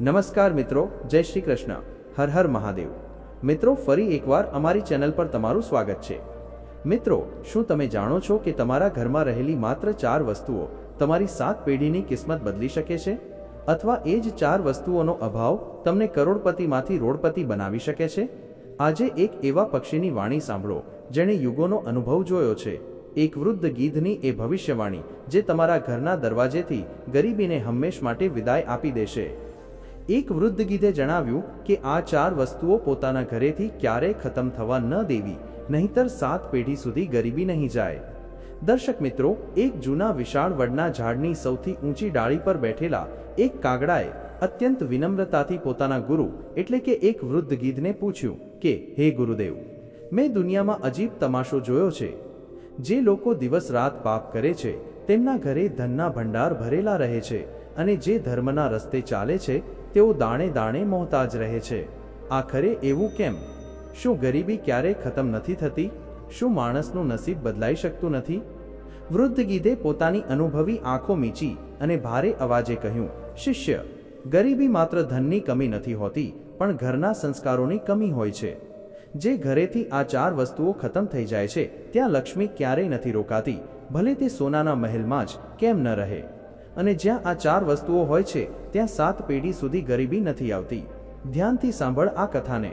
નમસ્કાર મિત્રો, જય શ્રી કૃષ્ણ. હર હર મહાદેવ. મિત્રો, ફરી એકવાર અમારી ચેનલ પર તમારું સ્વાગત છે. મિત્રો, શું તમે જાણો છો કે તમારા ઘરમાં રહેલી માત્ર ચાર વસ્તુઓ તમારી સાત પેઢીની કિસ્મત બદલી શકે છે? અથવા એ જ ચાર વસ્તુઓનો અભાવ તમને કરોડપતિમાંથી રોડપતિ બનાવી શકે છે? આજે એક એવા પક્ષીની વાણી સાંભળો, જેણે યુગોનો અનુભવ જોયો છે. એક વૃદ્ધ ગીધની એ ભવિષ્યવાણી, જે તમારા ઘરના દરવાજેથી ગરીબીને હંમેશ માટે વિદાય આપી દેશે. એક વૃદ્ધ ગીધે જણાવ્યું કે આ ચાર વસ્તુઓ પોતાના ઘરેથી ક્યારેય ખતમ થવા ન દેવી, નહીંતર સાત પેઢી સુધી ગરીબી નહીં જાય. દર્શક મિત્રો, એક જૂના વિશાળ વડના ઝાડની સૌથી ઊંચી ડાળી પર બેઠેલા એક કાગડાએ અત્યંત વિનમ્રતાથી પોતાના ગુરુ, એટલે કે એક વૃદ્ધ ગીધને પૂછ્યું કે, હે ગુરુદેવ, મેં દુનિયામાં અજીબ તમાશો જોયો છે. જે લોકો દિવસ રાત પાપ કરે છે, તેમના ઘરે ધનના ભંડાર ભરેલા રહે છે અને જે ધર્મના રસ્તે ચાલે છે તેઓ દાણે દાણે મોહતાજ રહે છે. આખરે એવું કેમ? શું ગરીબી ક્યારેય ખતમ નથી થતી? શું માણસનું નસીબ બદલાઈ શકતું નથી? વૃદ્ધ ગીધે પોતાની અનુભવી આંખો મીચી અને ભારે અવાજે કહ્યું, શિષ્ય, ગરીબી માત્ર ધનની કમી નથી હોતી, પણ ઘરના સંસ્કારોની કમી હોય છે. જે ઘરેથી આ ચાર વસ્તુઓ ખતમ થઈ જાય છે, ત્યાં લક્ષ્મી ક્યારેય નથી રોકાતી, ભલે તે સોનાના મહેલમાં જ કેમ ન રહે. અને જ્યાં આ ચાર વસ્તુઓ હોય છે, ત્યાં સાત પેઢી સુધી ગરીબી નથી આવતી. ધ્યાનથી સાંભળ આ કથાને.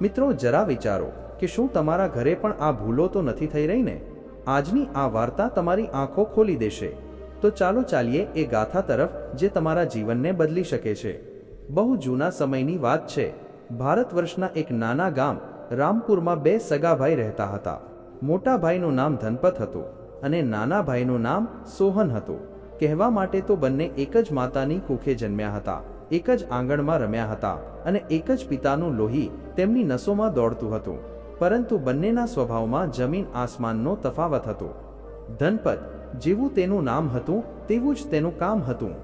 મિત્રો, જરા વિચારો કે શું તમારા ઘરે પણ આ ભૂલો તો નથી થઈ રહી ને? આજની આ વાર્તા તમારી આંખો ખોલી દેશે. તો ચાલો ચાલીએ એ ગાથા તરફ જે તમારા જીવનને બદલી શકે છે. બહુ જૂના સમયની વાત છે. ભારત વર્ષના એક નાના ગામ, રામપુરમાં બે સગાભાઈ રહેતા હતા. મોટા ભાઈનું નામ ધનપત હતું અને નાના ભાઈનું નામ સોહન હતું. કહેવા માટે તો બંને એક જ માતાની કુખે જન્મ્યા હતા, એક જ આંગણમાં રમ્યા હતા અને એક જ પિતાનું લોહી તેમની નસોમાં દોડતું હતું. પરંતુ બંનેના સ્વભાવમાં જમીન આસમાનનો તફાવત હતો. ધનપત, જેવું તેનું નામ હતું, તેવું જ તેનું કામ હતું.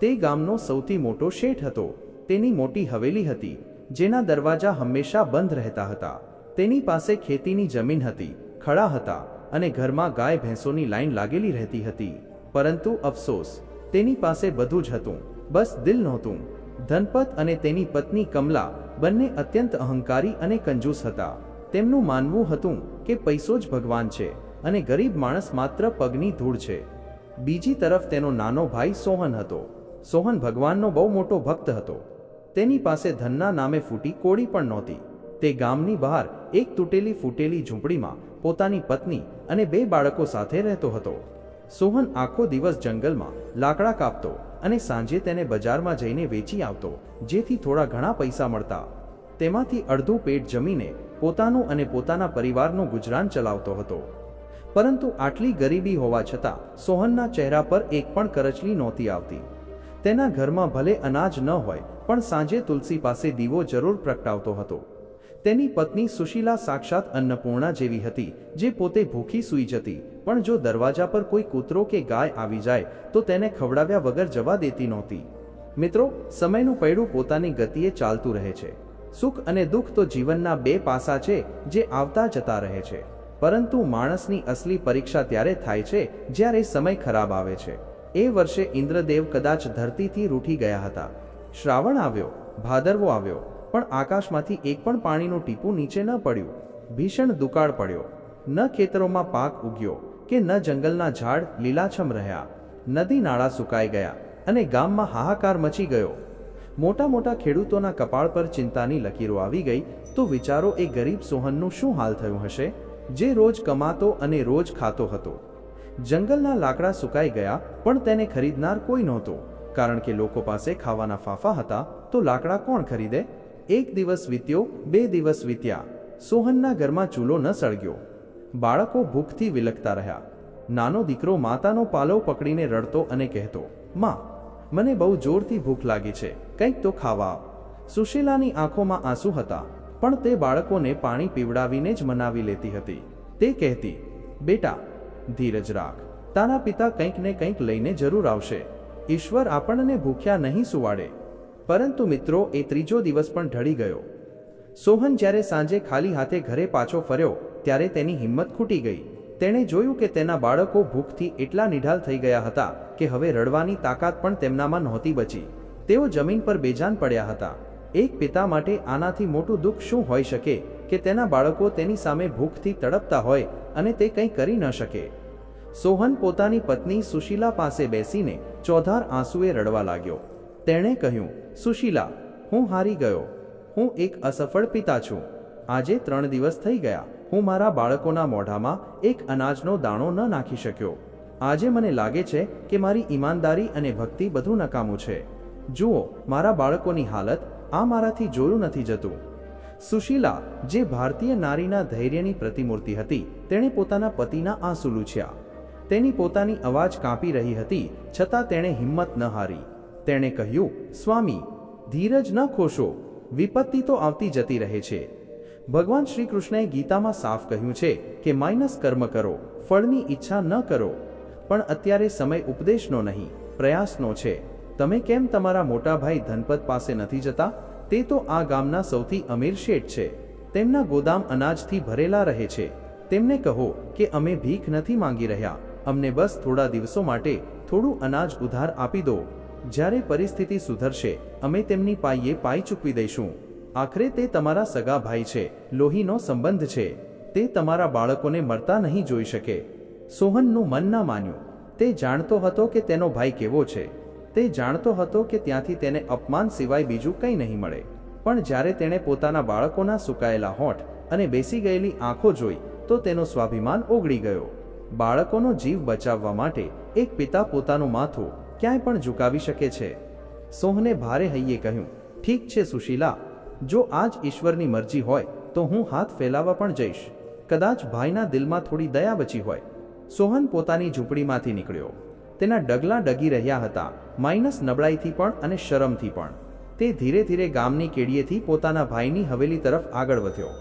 તે ગામનો સૌથી મોટો શેઠ હતો. તેની મોટી હવેલી હતી, જેના દરવાજા હંમેશા બંધ રહેતા હતા. તેની પાસે ખેતીની જમીન હતી ખડા હતા અને ઘરમાં ગાય ભેંસોની લાઈન લાગેલી રહેતી હતી. પરંતુ અફસોસ, તેની પાસે બધું જ હતું. બસ દિલ નહોતું. ધનપત અને તેની પત્ની કમલા બંને અત્યંત અહંકારી અને કંજૂસ હતા. તેમનું માનવું હતું કે પૈસો જ ભગવાન છે અને ગરીબ માણસ માત્ર પગની ધૂળ છે. બીજી તરફ તેનો નાનો ભાઈ સોહન હતો. સોહન ભગવાનનો બહુ મોટો ભક્ત હતો. તેની પાસે ધનના નામે ફૂટી કોડી પણ નહોતી. તે ગામની બહાર એક તૂટેલી ફૂટેલી ઝૂંપડીમાં પોતાની પત્ની અને બે બાળકો સાથે રહેતો હતો. સોહન આખો દિવસ જંગલમાં લાકડા કાપતો અને સાંજે તેને બજારમાં જઈને વેચી આવતો, જેથી થોડા ઘણા પૈસા મળતા. તેમાંથી અડધું પેટ જમીને પોતાનું અને પોતાના પરિવારનું ગુજરાન ચલાવતો હતો. પરંતુ આટલી ગરીબી હોવા છતાં સોહનના ચહેરા પર એક પણ કરચલી નહોતી આવતી. તેના ઘરમાં ભલે અનાજ ન હોય, પણ સાંજે તુલસી પાસે દીવો જરૂર પ્રગટાવતો હતો. તેની પત્ની સુશીલા સાક્ષાત અન્નપૂર્ણા જેવી હતી, જે પોતે ભૂખી સૂઈ જતી, પણ જો દરવાજા પર કોઈ કૂતરો કે ગાય આવી જાય, તો તેને ખવડાવ્યા વગર જવા દેતી નહોતી. મિત્રો, સમયનું પૈડું પોતાની ગતિએ ચાલતું રહે છે. સુખ અને દુઃખ તો જીવનના બે પાસા છે, જે આવતા જતા રહે છે. પરંતુ માણસની અસલી પરીક્ષા ત્યારે થાય છે, જ્યારે સમય ખરાબ આવે છે. એ વર્ષે ઇન્દ્રદેવ કદાચ ધરતીથી રૂઠી ગયા હતા. શ્રાવણ આવ્યો, ભાદરવો આવ્યો. પણ આકાશમાંથી એક પણ પાણીનું ટીપું નીચે ન પડ્યું. ભીષણ દુકાળ પડ્યો. ન ખેતરોમાં પાક ઉગ્યો કે ન જંગલના ઝાડ લીલાછમ રહ્યા. નદી નાળા સુકાઈ ગયા અને ગામમાં હાહાકાર મચી ગયો. મોટા મોટા ખેડૂતોના કપાળ પર ચિંતાની લકીરો આવી ગઈ તો વિચારો એ ગરીબ સોહનનું શું હાલ થયું હશે? જે રોજ કમાતો અને રોજ ખાતો હતો. જંગલના લાકડા સુકાઈ ગયા પણ તેને ખરીદનાર કોઈ નહોતો. કારણ કે લોકો પાસે ખાવાના ફાફા હતા તો લાકડા કોણ ખરીદે? એક દિવસ વીત્યો, બે દિવસ વીત્યા. સોહનના ઘરમાં ચૂલો ન સળગ્યો. બાળકો ભૂખથી વિલખતા રહ્યા. નાનો દીકરો માતાનો પાલવ પકડીને રડતો અને કહેતો, માં, મને બહુ જોરથી ભૂખ લાગી છે. કંઈક તો ખાવા સુશીલાની આંખોમાં આંસુ હતા, પણ તે બાળકોને પાણી પીવડાવીને જ મનાવી લેતી હતી. તે કહેતી, બેટા, ધીરજ રાખ. તારા પિતા કંઈક ને કંઈક લઈને જરૂર આવશે. ઈશ્વર આપણને ભૂખ્યા નહીં સુવાડે. પરંતુ મિત્રો, એ ત્રીજો દિવસ પણ ઢળી ગયો. સોહન જ્યારે સાંજે ખાલી હાથે ઘરે પાછો ફર્યો, ત્યારે તેની હિંમત ખૂટી ગઈ. તેણે જોયું કે તેના બાળકો ભૂખથી એટલા નિઢાલ થઈ ગયા હતા કે હવે રડવાની તાકાત પણ તેમનામાં નહોતી બચી. તેઓ જમીન પર બેજાન પડ્યા હતા. એક પિતા માટે આનાથી મોટું દુઃખ શું હોઈ શકે કે તેના બાળકો તેની સામે ભૂખથી તડપતા હોય અને તે કંઈ કરી ન શકે? સોહન પોતાની પત્ની સુશીલા પાસે બેસીને ચોધાર આંસુએ રડવા લાગ્યો. તેણે કહ્યું સુશીલા, હું હારી ગયો. હું એક અસફળ પિતા છું. આજે ત્રણ દિવસ થઈ ગયા. હું મારા બાળકોના મોઢામાં એક અનાજનો દાણો ન નાખી શક્યો. આજે મને લાગે છે કે મારી ઈમાનદારી અને ભક્તિ બધું નકામું છે. જુઓ, મારા બાળકોની હાલત આ મારાથી જોયું નથી જતું. સુશીલા, જે ભારતીય નારીના ધૈર્યની પ્રતિમૂર્તિ હતી, તેણે પોતાના પતિના આંસુ લૂછ્યા. તેની પોતાની અવાજ કાપી રહી હતી, છતાં તેણે હિંમત ન હારી. તેણે કહ્યું, સ્વામી, ધીરજ ન ખોશો, વિપત્તિ તો આવતી જતી રહે છે. ભગવાન શ્રી કૃષ્ણએ ગીતામાં સાફ કહ્યું છે કે માઇનસ કર્મ કરો, ફળની ઈચ્છા ન કરો. પણ અત્યારે સમય ઉપદેશનો નહીં, પ્રયાસનો છે. તમે કેમ તમારા મોટા ભાઈ ધનપત પાસે નથી જતા? તે તો આ ગામના સૌથી અમીર શેઠ છે. તેમના ગોદામ અનાજથી ભરેલા રહે છે. તેમને કહો કે અમે ભીખ નથી માંગી રહ્યા. અમને બસ થોડા દિવસો માટે થોડું અનાજ ઉધાર આપી દો. જ્યારે પરિસ્થિતિ સુધરશે, અમે તેમની પાઈએ પાઈ ચૂકવી દઈશું. આખરે તે તમારા સગા ભાઈ છે, લોહીનો સંબંધ છે. તે તમારા બાળકોને મળતા નહીં જોઈ શકે. સોહનનું મન ના માન્યું. તે જાણતો હતો કે તેનો ભાઈ કેવો છે. તે જાણતો હતો કે ત્યાંથી તેને અપમાન સિવાય બીજું કંઈ નહીં મળે. પણ જ્યારે તેણે પોતાના બાળકોના સુકાયેલા હોઠ અને બેસી ગયેલી આંખો જોઈ, તો તેનો સ્વાભિમાન ઓગળી ગયો. બાળકોનો જીવ બચાવવા માટે એક પિતા પોતાનું માથું ક્યાંય પણ ઝુકાવી શકે છે. સોહને ભારે હૈયે કહ્યું, ઠીક છે સુશીલા, જો આજ ઈશ્વરની મરજી હોય, તો હું હાથ ફેલાવવા પણ જઈશ. કદાચ ભાઈના દિલમાં થોડી દયા બચી હોય. સોહન પોતાની ઝૂંપડીમાંથી નીકળ્યો. તેના ડગલા ડગી રહ્યા હતા, માઇનસ નબળાઈથી પણ અને શરમથી પણ. તે ધીરે ધીરે ગામની કેડીએથી પોતાના ભાઈની હવેલી તરફ આગળ વધ્યો.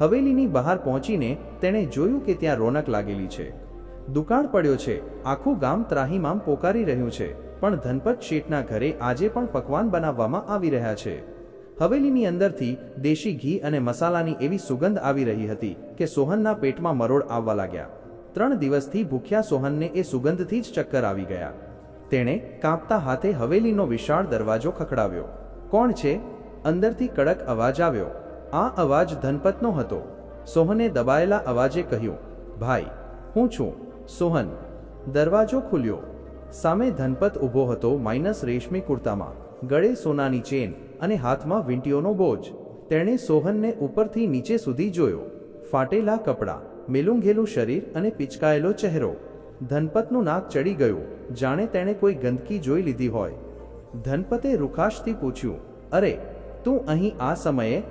હવેલીની બહાર પહોંચીને તેણે જોયું કે ત્યાં રોનક લાગેલી છે. દુકાળ પડ્યો છે. આખું ગામ ત્રાહીમામ પોકારી રહ્યું છે. પણ ધનપત શેઠના ઘરે આજે પણ પકવાન બનાવવામાં આવી રહ્યા છે. હવેલીની અંદરથી દેશી ઘી અને મસાલાની એવી સુગંધ આવી રહી હતી કે સોહનના પેટમાં મરોડ આવવા લાગ્યા. ત્રણ દિવસથી ભૂખ્યા સોહનને એ સુગંધથી જ ચક્કર આવી ગયા. તેણે કાંપતા હાથે હવેલીનો વિશાળ દરવાજો ખખડાવ્યો. કોણ છે? અંદરથી કડક અવાજ આવ્યો. આ અવાજ ધનપતનો હતો. સોહને દબાયેલા અવાજે કહ્યું, ભાઈ, હું છું. સોહન, દરવાજો ખુલ્યો. સામે ધનપત ઊભો હતો માઇનસ રેશમી કુર્તામાં. ગળે સોનાની ચેન અને હાથમાં વીંટીઓનો બોજ. તેણે સોહનને ઉપરથી નીચે સુધી જોયો. ફાટેલા કપડાં, મેલુંઘેલું શરીર અને પિચકાયેલો ચહેરો. ધનપતનું નાક ચડી ગયું. જાણે તેણે કોઈ ગંદકી જોઈ લીધી હોય. ધનપતે રૂખાશથી પૂછ્યું, અરે, તું અહીં આ સમયે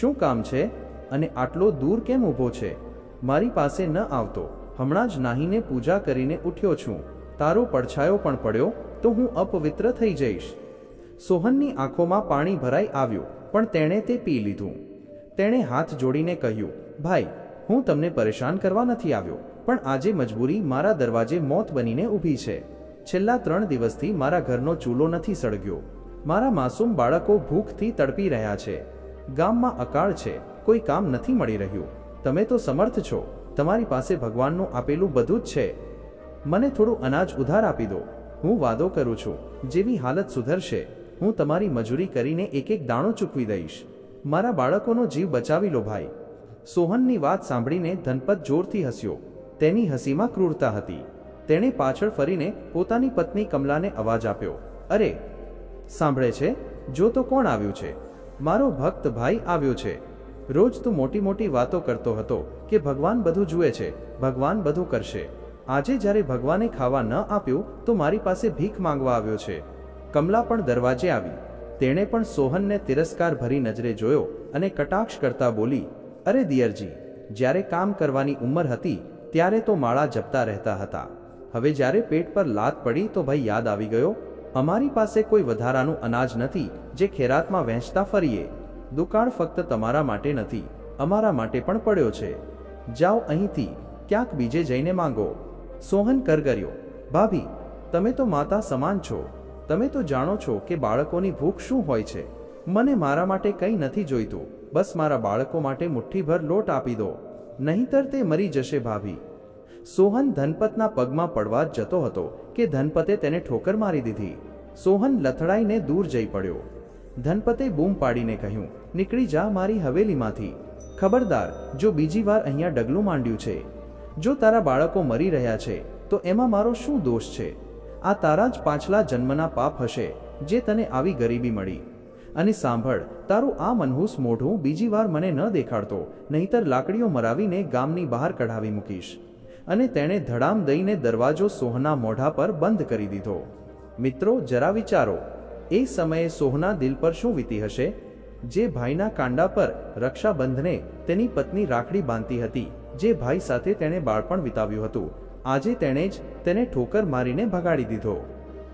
શું કામ છે? અને આટલો દૂર કેમ ઊભો છે? મારી પાસે ન આવતો. હમણાં જ નાહીને પૂજા કરીને ઉઠ્યો છું. તારો પડછાયો પણ પડ્યો, તો હું અપવિત્ર થઈ જઈશ. સોહનની આંખોમાં પાણી ભરાઈ આવ્યું, પણ તેણે તે પી લીધું. તેણે હાથ જોડીને કહ્યું, ભાઈ, હું તમને પરેશાન કરવા નથી આવ્યો, પણ આજે મજબૂરી મારા દરવાજે મોત બનીને ઊભી છે. છેલ્લા ત્રણ દિવસથી મારા ઘરનો ચૂલો નથી સળગ્યો. મારા માસૂમ બાળકો ભૂખથી તડપી રહ્યા છે. ગામમાં અકાળ છે, કોઈ કામ નથી મળી રહ્યું. તમે તો સમર્થ છો. તમારી પાસે ભગવાનનું આપેલું બધું જ છે. મને થોડું અનાજ ઉધાર આપી દો. હું વાદો કરું છું, જેવી હાલત સુધરશે. હું તમારી મજૂરી કરીને એક એક દાણો ચૂકવી દઈશ. મારા બાળકોનો જીવ બચાવી લો ભાઈ. સોહનની વાત સાંભળીને ધનપત જોરથી હસ્યો. તેની હસીમાં ક્રૂરતા હતી. તેણે પાછળ ફરીને પોતાની પત્ની કમલાને અવાજ આપ્યો. અરે, સાંભળે છે? જો તો કોણ આવ્યું છે? મારો ભક્ત ભાઈ આવ્યો છે. રોજ તું મોટી મોટી વાતો કરતો હતો કે ભગવાન બધું જુએ છે, ભગવાન બધું કરશે. આજે જ્યારે ભગવાને ખાવા ન આપ્યું, તો મારી પાસે ભીખ માંગવા આવ્યો છે. કમલા પણ દરવાજે આવી. તેણે પણ સોહનને તિરસ્કાર ભરી નજરે જોયો અને કટાક્ષ કરતા બોલી, અરે દિયરજી, જ્યારે કામ કરવાની ઉંમર હતી, ત્યારે તો માળા જપતા રહેતા હતા. હવે જ્યારે પેટ પર લાત પડી, તો ભાઈ યાદ આવી ગયો, અમારી પાસે કોઈ વધારાનું અનાજ નથી, જે ખેરાતમાં વહેંચતા ફરીએ. દુકાળ ફક્ત તમારા માટે નથી, અમારા માટે પણ પડ્યો છે. જાઓ અહીંથી, ક્યાંક બીજે જઈને માંગો. સોહન કરગર્યો ભાભી, તમે તો માતા સમાન છો. તમે તો જાણો છો કે બાળકોની ભૂખ શું હોય છે. મને મારા માટે કંઈ નથી જોઈતું. બસ મારા બાળકો માટે મુઠ્ઠીભર લોટ આપી દો. નહીંતર તે મરી જશે, ભાભી. સોહન ધનપતના પગમાં પડવા જતો હતો કે ધનપતે તેને ઠોકર મારી દીધી. સોહન લથડાઈને દૂર જઈ પડ્યો. ધનપતે બૂમ પાડીને કહ્યું, નીકળી જા મારી હવેલીમાંથી. ખબરદાર, જો બીજી વાર અહીંયા ડગલું માંડ્યું છે. જો તારા બાળકો મરી રહ્યા છે, તો એમાં મારો શું દોષ છે? આ તારા જ પાછલા જન્મના પાપ હશે, જે તને આવી ગરીબી મળી. અને સાંભળ, તારું આ મનહૂસ મોઢું બીજી વાર મને ન દેખાડતો, નહીતર લાકડીઓ મરાવીને ગામની બહાર કઢાવી મૂકીશ. અને તેણે ધડામ દઈને દરવાજો સોહના મોઢા પર બંધ કરી દીધો. મિત્રો, જરા વિચારો. એ સમયે સોહના દિલ પર શું વીતી હશે? જે ભાઈના કાંડા પર રક્ષાબંધને તેની પત્ની રાખડી બાંધતી હતી, જે ભાઈ સાથે તેણે બાળપણ વિતાવ્યું હતું. આજે તેણે જ તેને ઠોકર મારીને ભગાડી દીધો.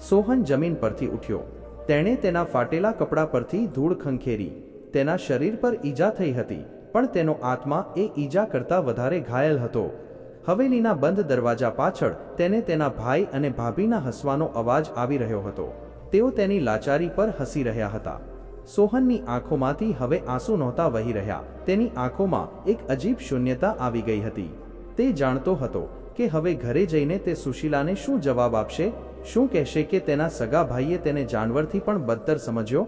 સોહન જમીન પરથી ઉઠ્યો. તેણે તેના ફાટેલા કપડા પરથી ધૂળ ખંખેરી. તેના શરીર પર ઈજા થઈ હતી, પણ તેનો આત્મા એ ઈજા કરતાં વધારે ઘાયલ હતો. હવેલીના બંધ દરવાજા પાછળ તેને તેના ભાઈ અને ભાભીના હસવાનો અવાજ આવી રહ્યો હતો. તેઓ તેની લાચારી પર હસી રહ્યા હતા. સોહનની આંખોમાંથી હવે આંસુ નહોતા વહી રહ્યા. તેની આંખોમાં એક અજીબ શૂન્યતા આવી ગઈ હતી. તે જાણતો હતો કે હવે ઘરે જઈને તે સુશીલાને શું જવાબ આપશે? શું કહેશે કે તેના સગા ભાઈએ તેને જાનવરથી પણ બદતર સમજ્યો?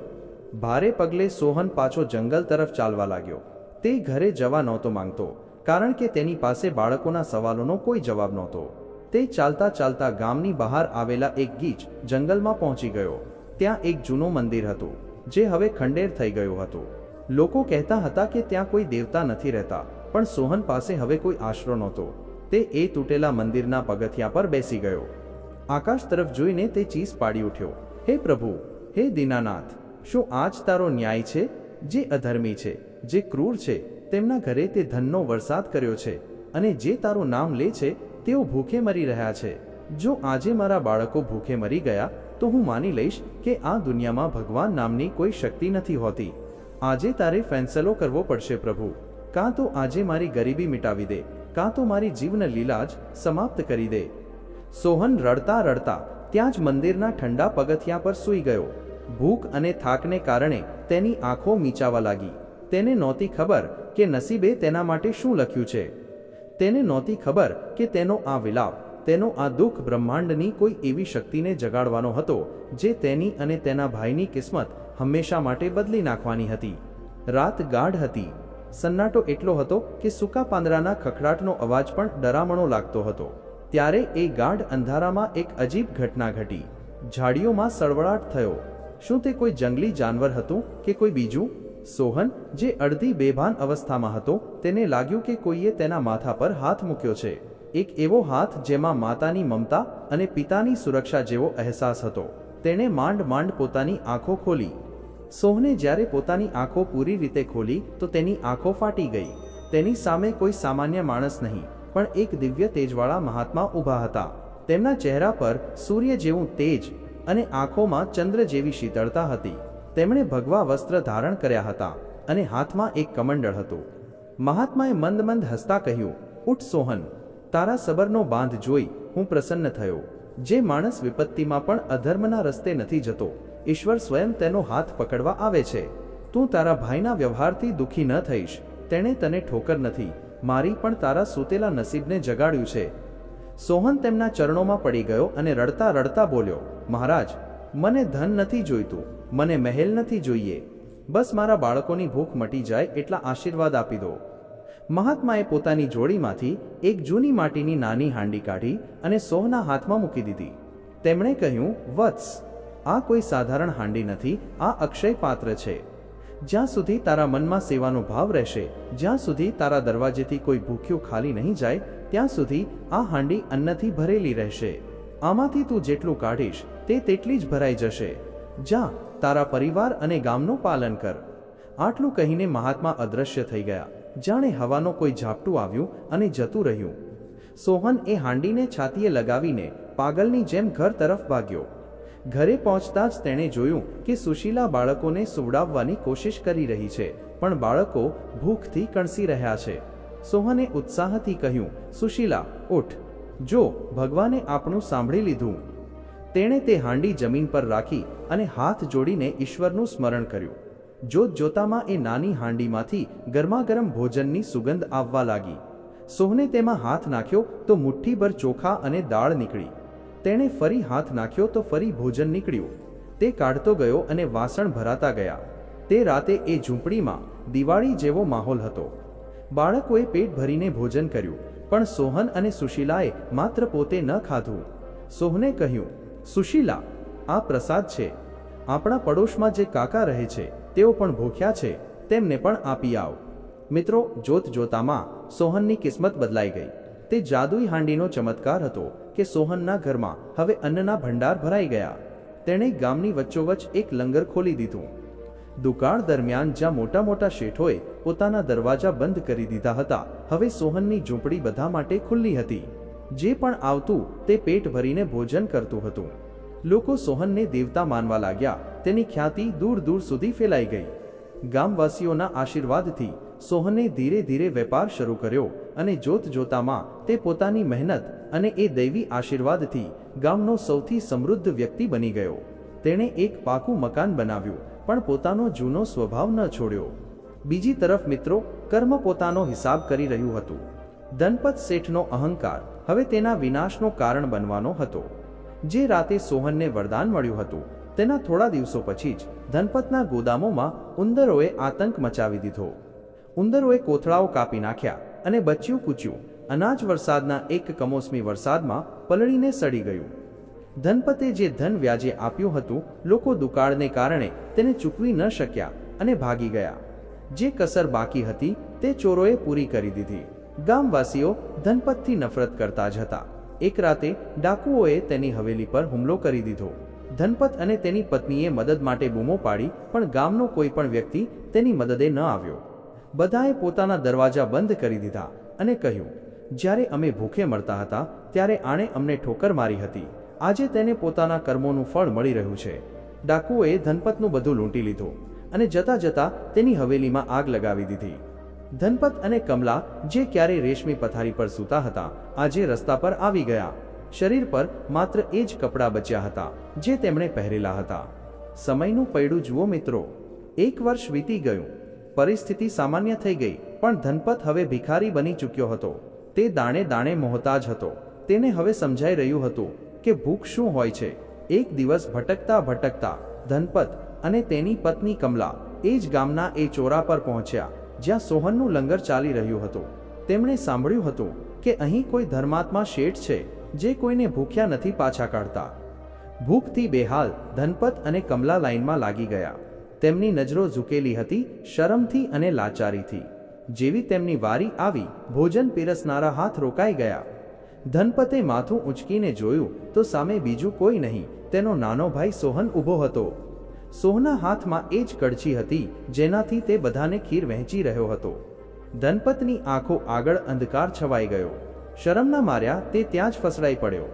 ભારે પગલે સોહન પાછો જંગલ તરફ ચાલવા લાગ્યો. તે ઘરે જવા નહોતો માંગતો, કારણ કે તેની પાસે બાળકોના સવાલોનો કોઈ જવાબ નહોતો. તે ચાલતા ચાલતા ગામની બહાર આવેલા એક ગીચ જંગલમાં પહોંચી ગયો. ત્યાં એક જૂનું મંદિર હતું, જે હવે ખંડેર થઈ ગયું હતું. લોકો કહેતા હતા કે ત્યાં કોઈ દેવતા નથી રહેતા, પણ સોહન પાસે હવે કોઈ આશરો નહોતો. તે એ તૂટેલા મંદિરના પગથિયા પર બેસી ગયો. આકાશ તરફ જોઈને તે ચીસ પાડી ઉઠ્યો. હે પ્રભુ, હે દીનાનાથ, શું આજ તારો ન્યાય છે? જે અધર્મી છે, જે ક્રૂર છે, તેમના ઘરે તે ધનનો વરસાદ કર્યો છે, અને જે તારું નામ લે છે તેઓ ભૂખે મરી રહ્યા છે. જો આજે મારા બાળકો ભૂખે મરી ગયા, તો હું માની લઈશ કે આ દુનિયામાં ભગવાન નામની કોઈ શક્તિ નથી હોતી. આજે તારે ફેંસલો કરવો પડશે પ્રભુ. કાં તો આજે મારી ગરીબી મિટાવી દે, કાં તો મારી જીવન લીલા જ સમાપ્ત કરી દે. સોહન રડતા રડતા ત્યાં જ મંદિરના ઠંડા પગથિયા પર સૂઈ ગયો. ભૂખ અને થાકને કારણે તેની આંખો મીચાવા લાગી. તેને નહોતી ખબર કે નસીબે તેના માટે શું લખ્યું છે. તેને નહોતી ખબર કે તેનો આ વિલાપ, તેનો આ દુઃખ બ્રહ્માંડની કોઈ એવી શક્તિને જગાડવાનો હતો, જે તેની અને તેના ભાઈની કિસ્મત હંમેશા માટે બદલી નાખવાની હતી. રાત ગાઢ હતી. સન્નાટો એટલો હતો કે સૂકા પાંદડાના ખખડાટનો અવાજ પણ ડરામણો લાગતો હતો. ત્યારે એ ગાઢ અંધારામાં એક અજીબ ઘટના ઘટી. ઝાડીઓમાં સળવળાટ થયો. શું તે કોઈ જંગલી જાનવર હતું કે કોઈ બીજું? સોહન, જે અડધી બેભાન અવસ્થામાં હતો, તેને લાગ્યું કે કોઈએ તેના માથા પર હાથ મૂક્યો છે. એક એવો હાથ જેમાં માતાની મમતા અને પિતાની સુરક્ષા જેવો અહેસાસ હતો. તેણે માંડ માંડ પોતાની આંખો ખોલી. સોહને જ્યારે પોતાની આંખો પૂરી રીતે ખોલી, તો તેની આંખો ફાટી ગઈ. તેની સામે કોઈ સામાન્ય માણસ નહીં, પણ એક દિવ્ય તેજવાળા મહાત્મા ઊભા હતા. તેમના ચહેરા પર સૂર્ય જેવું તેજ અને આંખોમાં ચંદ્ર જેવી શીતળતા હતી. તેમણે ભગવા વસ્ત્ર ધારણ કર્યા હતા અને હાથમાં એક કમંડળ હતું. મહાત્માએ મંદ મંદ હસતા કહ્યું, ઉઠ સોહન, તારા સબરનો બાંધ જોઈ હું પ્રસન્ન થયો. જે માણસ વિપત્તિમાં પણ અધર્મના રસ્તે નથી જતો, ઈશ્વર સ્વયં તેનો હાથ પકડવા આવે છે. તું તારા ભાઈના વ્યવહારથી દુઃખી ન થઈશ. તેણે તને ઠોકર નથી. મારી પણ તારા સૂતેલા નસીબને જગાડ્યું છે. સોહન તેમના ચરણોમાં પડી ગયો અને રડતા રડતા બોલ્યો, મહારાજ, મને ધન નથી જોઈતું. મને મહેલ નથી જોઈએ. બસ મારા બાળકોની ભૂખ મટી જાય એટલા આશીર્વાદ આપી દો. મહાત્માએ પોતાની જોડીમાંથી એક જૂની માટીની નાની હાંડી કાઢી અને સોહના હાથમાં મૂકી દીધી. તેમણે કહ્યું, વત્સ, આ કોઈ સાધારણ હાંડી નથી, આ અક્ષય પાત્ર છે. જ્યાં સુધી તારા મનમાં સેવાનો ભાવ રહેશે, જ્યાં સુધી તારા દરવાજેથી કોઈ ભૂખ્યું ખાલી નહીં જાય, ત્યાં સુધી આ હાંડી અન્નથી ભરેલી રહેશે. આમાંથી તું જેટલું કાઢીશ, તે તેટલી જ ભરાઈ જશે. જા, તારા પરિવાર અને ગામનું પાલન કર. આટલું કહીને મહાત્મા અદૃશ્ય થઈ ગયા. જાણે હવાનો કોઈ ઝાપટું આવ્યું અને જતું રહ્યું. સોહન એ હાંડીને છાતીએ લગાવીને પાગલની જેમ ઘર તરફ ભાગ્યો. ઘરે પહોંચતા જ તેણે જોયું કે સુશીલા બાળકોને સુવડાવવાની કોશિશ કરી રહી છે, પણ બાળકો ભૂખથી કણસી રહ્યા છે. સોહને ઉત્સાહથી કહ્યું, સુશીલા, ઉઠ. જો, ભગવાને આપણું સાંભળી લીધું. તેણે તે હાંડી જમીન પર રાખી અને હાથ જોડીને ઈશ્વરનું સ્મરણ કર્યું. જોત જોતામાં એ નાની હાંડીમાંથી ગરમાગરમ ભોજનની સુગંધ આવવા લાગી. સોહને તેમાં હાથ નાખ્યો તો મુઠ્ઠીભર ચોખા અને દાળ નીકળી. તેણે ફરી હાથ નાખ્યો તો ફરી ભોજન નીકળ્યું. તે કાઢતો ગયો અને વાસણ ભરાતા ગયા. તે રાતે એ ઝૂંપડીમાં દિવાળી જેવો માહોલ હતો. બાળકોએ પેટ ભરીને ભોજન કર્યું, પણ સોહન અને સુશીલાએ માત્ર પોતે ન ખાધું. સોહને કહ્યું સુશીલા, આ પ્રસાદ છે. આપણા પડોશમાં જે કાકા રહે છે, તેઓ પણ ભૂખ્યા છે, તેમને પણ આપી આવ. મિત્રો જોત જોતામાં સોહનની કિસ્મત બદલાઈ ગઈ. તે જાદુઈ હાંડીનો ચમત્કાર હતો કે સોહનના ઘરમાં હવે અન્નના ભંડાર ભરાઈ ગયા. તેણે ગામની વચ્ચોવચ એક લંગર ખોલી દીધું. દુકાળ દરમિયાન જ્યાં મોટા મોટા શેઠોએ પોતાના દરવાજા બંધ કરી દીધા હતા, હવે સોહનની ઝૂંપડી બધા માટે ખુલ્લી હતી. જે પણ આવતું તે પેટ ભરીને ભોજન કરતું હતું. લોકો સોહનને દેવતા માનવા લાગ્યા. તેની ખ્યાતિ દૂર દૂર સુધી ફેલાઈ ગઈ. ગામવાસીઓના આશીર્વાદથી સોહને ધીરે ધીરે વેપાર શરૂ કર્યો અને જોત જોતામાં તે પોતાની મહેનત અને એ દૈવી આશીર્વાદથી ગામનો સૌથી સમૃદ્ધ વ્યક્તિ બની ગયો. તેણે એક પાકું મકાન બનાવ્યું, પણ પોતાનો જૂનો સ્વભાવ ન છોડ્યો. બીજી તરફ મિત્રો, કર્મ પોતાનો હિસાબ કરી રહ્યું હતું. ધનપત શેઠનો અહંકાર હવે તેના વિનાશનો કારણ બનવાનો હતો. જે રાતે સોહનને વરદાન મળ્યું હતું, તેના થોડા દિવસો પછી જ ધનપતના ગોદામોમાં ઉંદરોએ આતંક મચાવી દીધો. ઉંદરોએ કોથળાઓ કાપી નાખ્યા અને બચ્યું કૂચ્યું, અનાજ વરસાદના એક કમોસમી વરસાદમાં પલળીને સડી ગયું. ધનપતે જે ધન વ્યાજે આપ્યું હતું, લોકો દુકાળને કારણે તેને ચૂકવી ન શક્યા અને ભાગી ગયા. જે કસર બાકી હતી, તે ચોરોએ પૂરી કરી દીધી. ગામવાસીઓ ધનપતથી નફરત કરતા જ હતા. એક રાતે ડાકુઓએ તેની હવેલી પર હુમલો કરી દીધો. ધનપત અને તેની પત્નીએ મદદ માટે બૂમો પાડી, પણ ગામનો કોઈ પણ વ્યક્તિ તેની મદદે ન આવ્યો. બધાએ પોતાના દરવાજા બંધ કરી દીધા અને કહ્યું, જ્યારે અમે ભૂખે મળતા હતા, ત્યારે આણે અમને ઠોકર મારી હતી. આજે તેને પોતાના કર્મોનું ફળ મળી રહ્યું છે. ડાકુએ ધનપતનું બધું લૂંટી લીધું અને જતા જતા તેની હવેલીમાં આગ લગાવી દીધી. ધનપત અને કમલા જે ક્યારે રેશમી પથારી પર સૂતા હતા, આજે રસ્તા પર આવી ગયા. શરીર પર માત્ર એ જ કપડાં બચ્યા હતા, જે તેમણે પહેરેલા હતા. સમયનું પૈડું જુઓ મિત્રો, એક વર્ષ વીતી ગયું. પરિસ્થિતિ સામાન્ય થઈ ગઈ, પણ ધનપત હવે ભિખારી બની ચૂક્યો હતો. તે દાણે દાણે મોહતાજ હતો. તેને હવે સમજાઈ રહ્યું હતું કે ભૂખ શું હોય છે. એક દિવસ ભટકતા ભટકતા ધનપત અને તેની પત્ની કમલા એ જ ગામના એ ચોરા પર પહોંચ્યા. જ્યાં સોહનનું લંગર ચાલી રહ્યું હતું. તેમણે સાંભળ્યું હતું કે અહીં કોઈ ધર્માત્મા શેઠ છે જે કોઈને ભૂખ્યા નથી પાછા કાઢતા. ભૂખથી બેહાલ, ધનપત અને કમલા લાઈનમાં લાગી ગયા. તેમની નજરો ઝૂકેલી હતી, શરમથી અને લાચારીથી. જેવી તેમની વારી આવી, ભોજન પીરસનારા હાથ રોકાઈ ગયા. ધનપતે માથું ઊંચકીને જોયું તો સામે બીજું કોઈ નહીં, તેનો નાનો ભાઈ સોહન ઊભો હતો. સોહના હાથમાં એ જ કડછી હતી, જેનાથી તે બધાને ખીર વહેંચી રહ્યો હતો. ધનપતની આંખો આગળ અંધકાર છવાઈ ગયો. શરમના માર્યા તે ત્યાં જ ફસડાઈ પડ્યો.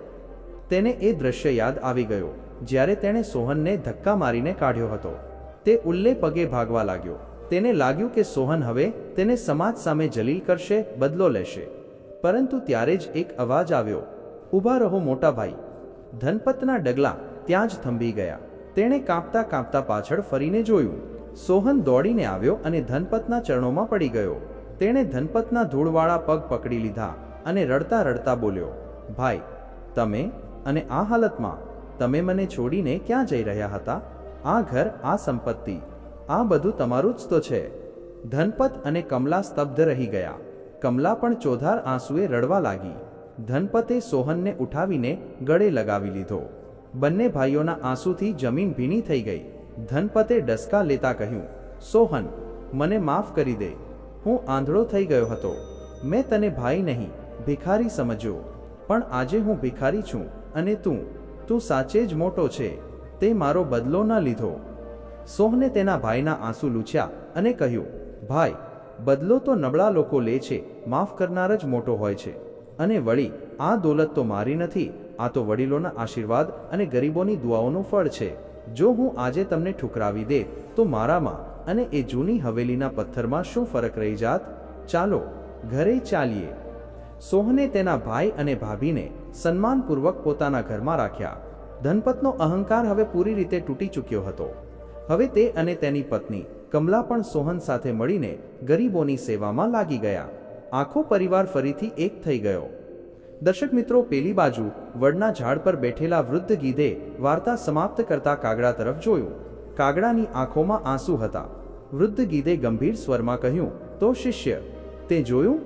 તેને એ દ્રશ્ય યાદ આવી ગયો, જ્યારે તેણે સોહનને ધક્કા મારીને કાઢ્યો હતો. તે ઉલ્લે પગે ભાગવા લાગ્યો. તેને લાગ્યું કે સોહન હવે તેને સમાજ સામે જલીલ કરશે, બદલો લેશે. પરંતુ ત્યારે જ એક અવાજ આવ્યો. ઊભા રહો મોટા ભાઈ. ધનપતના ડગલા ત્યાં જ થંભી ગયા. તેણે કાંપતા કાંપતા પાછળ ફરીને જોયું. સોહન દોડીને આવ્યો અને ધનપતના ચરણોમાં પડી ગયો. તેણે ધનપતના ધૂળવાળા પગ પકડી લીધા અને રડતા રડતા બોલ્યો, ભાઈ, તમે અને આ હાલતમાં તમે મને છોડીને ક્યાં જઈ રહ્યા હતા? આ ઘર, આ સંપત્તિ, આ બધું તમારું જ તો છે. ધનપત અને કમલા સ્તબ્ધ રહી ગયા. કમલા પણ ચોધાર આંસુએ રડવા લાગી. ધનપતે સોહનને ઉઠાવીને ગળે લગાવી લીધો. બંને ભાઈઓના આંસુથી જમીન ભીની થઈ ગઈ. ધનપતે ડસકા લેતા કહ્યું, સોહન, મને માફ કરી દે. હું આંધળો થઈ ગયો હતો. મેં તને ભાઈ નહીં, ભિખારી સમજ્યો. પણ આજે હું ભિખારી છું અને તું તું સાચે જ મોટો છે. તે મારો બદલો ન લીધો. સોહને તેના ભાઈના આંસુ લૂછ્યા અને કહ્યું, ભાઈ, બદલો તો નબળા લોકો લે છે, માફ કરનાર જ મોટો હોય છે. અને વળી, આ દોલત તો મારી નથી આ તો વડીલોના આશીર્વાદ અને ગરીબોની દુઆઓનું ફળ છે. જો હું આજે તમને ઠુકરાવી દે, તો મારામાં અને એ જૂની હવેલીના પથ્થરમાં શું ફરક રહી જાત? ચાલો, ઘરે ચાલીએ. સોહને તેના ભાઈ અને ભાભીને સન્માનપૂર્વક પોતાના ઘરમાં રાખ્યા. ધનપતનો અહંકાર હવે પૂરી રીતે તૂટી ચૂક્યો હતો. હવે તે અને તેની પત્ની કમલા પણ સોહન સાથે મળીને ગરીબોની સેવામાં લાગી ગયા. આખો પરિવાર ફરીથી એક થઈ ગયો. દર્શક મિત્રો, પેલી બાજુ વડના ઝાડ પર બેઠેલા વૃદ્ધ ગીધે વાર્તા સમાપ્ત કરતા કાગડા તરફ જોયું. કાગડાની આંખોમાં આંસુ હતા. વૃદ્ધ ગીધે ગંભીર સ્વરમાં કહ્યું, તો શિષ્ય, તે જોયું?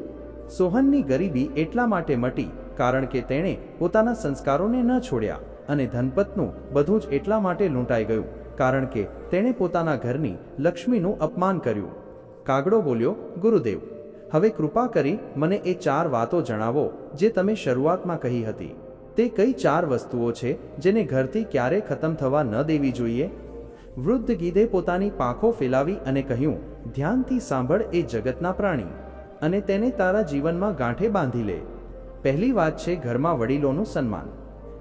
સોહનની ગરીબી એટલા માટે મટી કારણ કે તેણે પોતાના સંસ્કારોને ન છોડ્યા અને ધનપતનું બધું જ એટલા માટે લૂંટાઈ ગયું કારણ કે તેણે પોતાના ઘરની લક્ષ્મીનું અપમાન કર્યું. કાગડો બોલ્યો, ગુરુદેવ હવે કૃપા કરી મને એ ચાર વાતો જણાવો જે તમે શરૂઆતમાં કહી હતી. તે કઈ ચાર વસ્તુઓ છે જેને ઘરથી ક્યારે ખતમ થવા ન દેવી જોઈએ? વૃદ્ધ ગીધે પોતાની પાંખો ફેલાવી અને કહ્યું, ધ્યાનથી સાંભળ એ જગતના પ્રાણી અને તેને તારા જીવનમાં ગાંઠે બાંધી લે. પહેલી વાત છે ઘરમાં વડીલોનું સન્માન.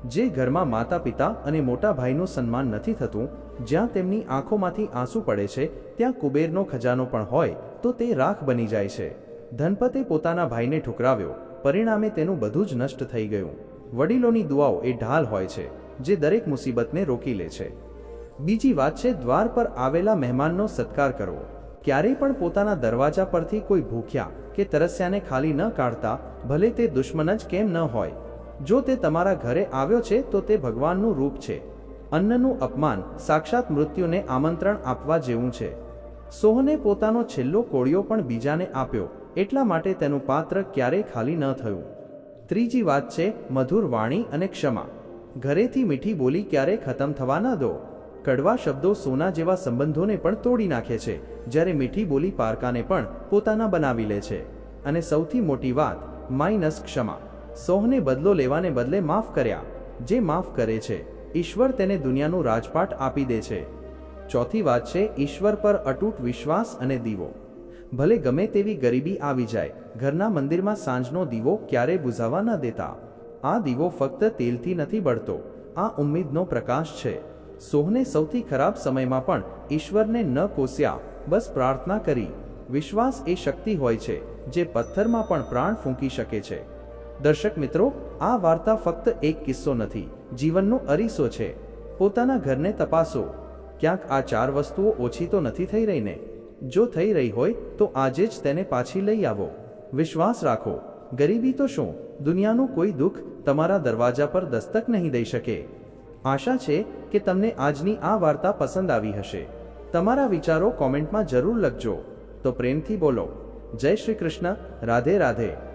જે ઘરમાં માતા પિતા અને મોટા ભાઈનું સન્માન નથી થતું, જ્યાં તેમની આંખોમાંથી આંસુ પડે છે, ત્યાં કુબેરનો ખજાનો પણ હોય, તો તે રાખ બની જાય છે. ધનપતે પોતાના ભાઈને ઠુકરાવ્યો. પરિણામે તેનું બધું જ નષ્ટ થઈ ગયું. વડીલોની દુઆઓ એ ઢાલ હોય છે, જે દરેક મુસીબતને રોકી લે છે. બીજી વાત છે, દ્વાર પર આવેલા મહેમાનનો સત્કાર કરવો. ક્યારેય પણ પોતાના દરવાજા પરથી કોઈ ભૂખ્યા કે તરસ્યાને ખાલી ન કાઢતા, ભલે તે દુશ્મન જ કેમ ન હોય. જો તે તમારા ઘરે આવ્યો છે, તો તે ભગવાનનું રૂપ છે. અન્નનું અપમાન, સાક્ષાત મૃત્યુને આમંત્રણ આપવા જેવું છે. સોહને પોતાનો છેલ્લો કોળિયો પણ બીજાને આપ્યો. એટલા માટે તેનું પાત્ર ક્યારેય ખાલી ન થયું. ત્રીજી વાત છે, મધુર વાણી અને ક્ષમા. ઘરેથી મીઠી બોલી ક્યારેય ખતમ થવા ન દો. કડવા શબ્દો સોના જેવા સંબંધોને પણ તોડી નાખે છે, જ્યારે મીઠી બોલી પારકાને પણ પોતાના બનાવી લે છે. અને સૌથી મોટી વાત, માઇનસ ક્ષમા. સોહને બદલો લેવાને બદલે માફ કર્યા. જે માફ કરે છે, ઈશ્વર તેને દુનિયાનું રાજપાટ આપી દે છે. ચોથી વાત છે, ઈશ્વર પર અતૂટ વિશ્વાસ અને દીવો. ભલે ગમે તેવી ગરીબી આવી જાય, ઘરના મંદિરમાં સાંજનો દીવો ક્યારેય બુઝાવા ન દેતા. આ દીવો ફક્ત તેલથી નથી બળતો, આ ઉમ્મીદનો પ્રકાશ છે. સોહને સૌથી ખરાબ સમયમાં પણ ઈશ્વરને ન કોસ્યા, બસ પ્રાર્થના કરી. વિશ્વાસ એ શક્તિ હોય છે, જે પથ્થરમાં પણ પ્રાણ ફૂંકી શકે છે. દર્શક મિત્રો, આ વાર્તા ફક્ત એક કિસ્સો નથી, જીવનનો અરીસો છે. પોતાના ઘરને તપાસો, ક્યાંક આ ચાર વસ્તુઓ ઓછી તો નથી થઈ રહી ને જો થઈ રહી હોય તો આજે જ તેને પાછી લઈ આવો. વિશ્વાસ રાખો, ગરીબી તો શું? દુનિયાનું કોઈ દુઃખ તમારા દરવાજા પર દસ્તક નહીં દઈ શકે. આશા છે કે તમને આજની આ વાર્તા પસંદ આવી હશે. તમારા વિચારો કોમેન્ટમાં જરૂર લખજો. તો પ્રેમથી બોલો. જય શ્રી કૃષ્ણ. રાધે રાધે.